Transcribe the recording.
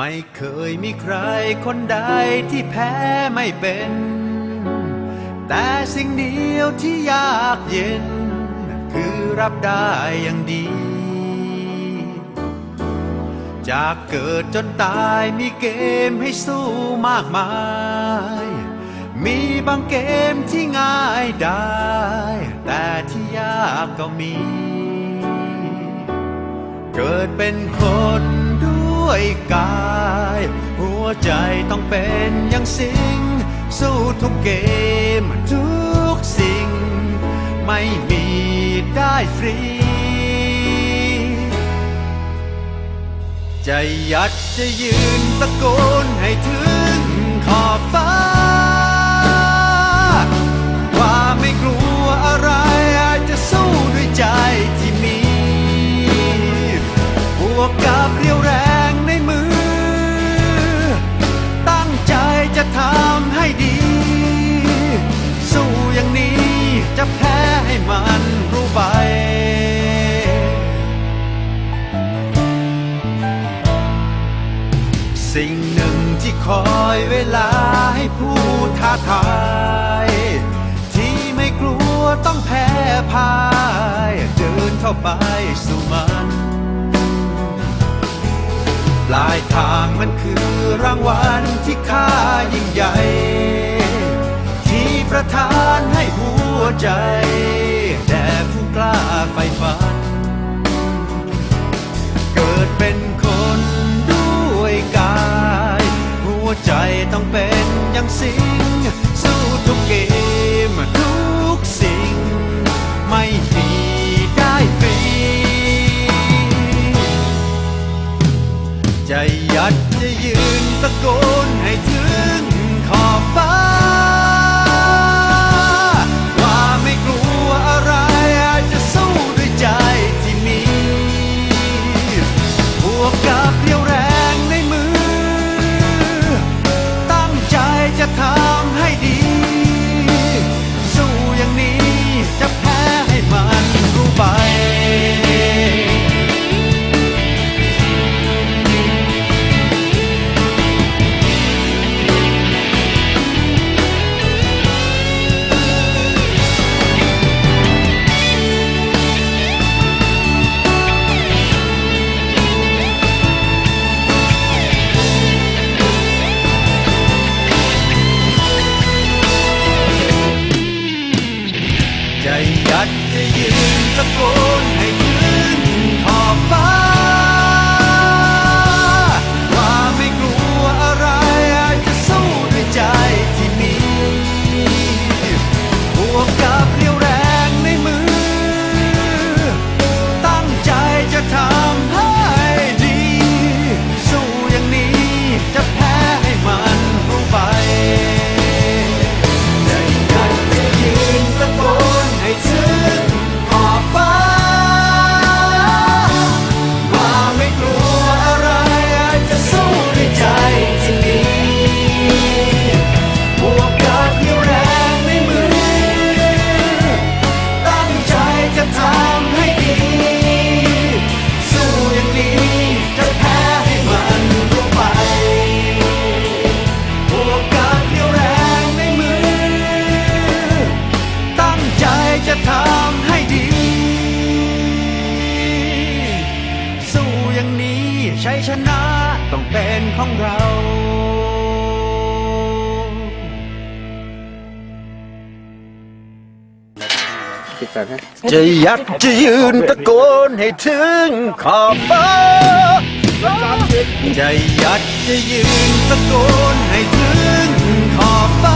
ไม่เคยมีใครคนใดที่แพ้ไม่เป็น แต่สิ่งเดียวที่ยากเย็น คือรับได้อย่างดี จากเกิดจนตายมีเกมให้สู้มากมาย มีบางเกมที่ง่ายได้ แต่ที่ยากก็มี เกิดเป็นคน ด้วยกาย หัวใจต้องเป็นอย่างสิง สู้ทุกเกมทุกสิ่ง ไม่มีได้ฟรีจยัดจะยืนตะโกนให้ถึงขอบฟ้า ว่าไม่กลัวอะไรอาจจะสู้ด้วยใจที่มี บวกกับเรียว สิ่งหนึ่งที่คอยเวลาให้ผู้ท้าทาย ที่ไม่กลัวต้องแพ้พ่าย เดินเข้าไปสู่มัน ปลายทางมันคือรางวัลที่ค่ายิ่งใหญ่ ที่ประทานให้หัวใจ แด่ผู้กล้าไฟฝัน ต้องเป็นอย่างสิงสู้ทุกเกมทุกสิ่ง ไม่มีได้ฟรีจะยัดจะยืนตะโกนให้ถึงขอบฟ้า ชัยชนะต้องเป็นของเราปิดก่อนฮะจะยัดจะยืนตะโกนให้ถึงขอบฟ้าจะยัดจะยืนตะโกนให้ถึงขอบฟ้า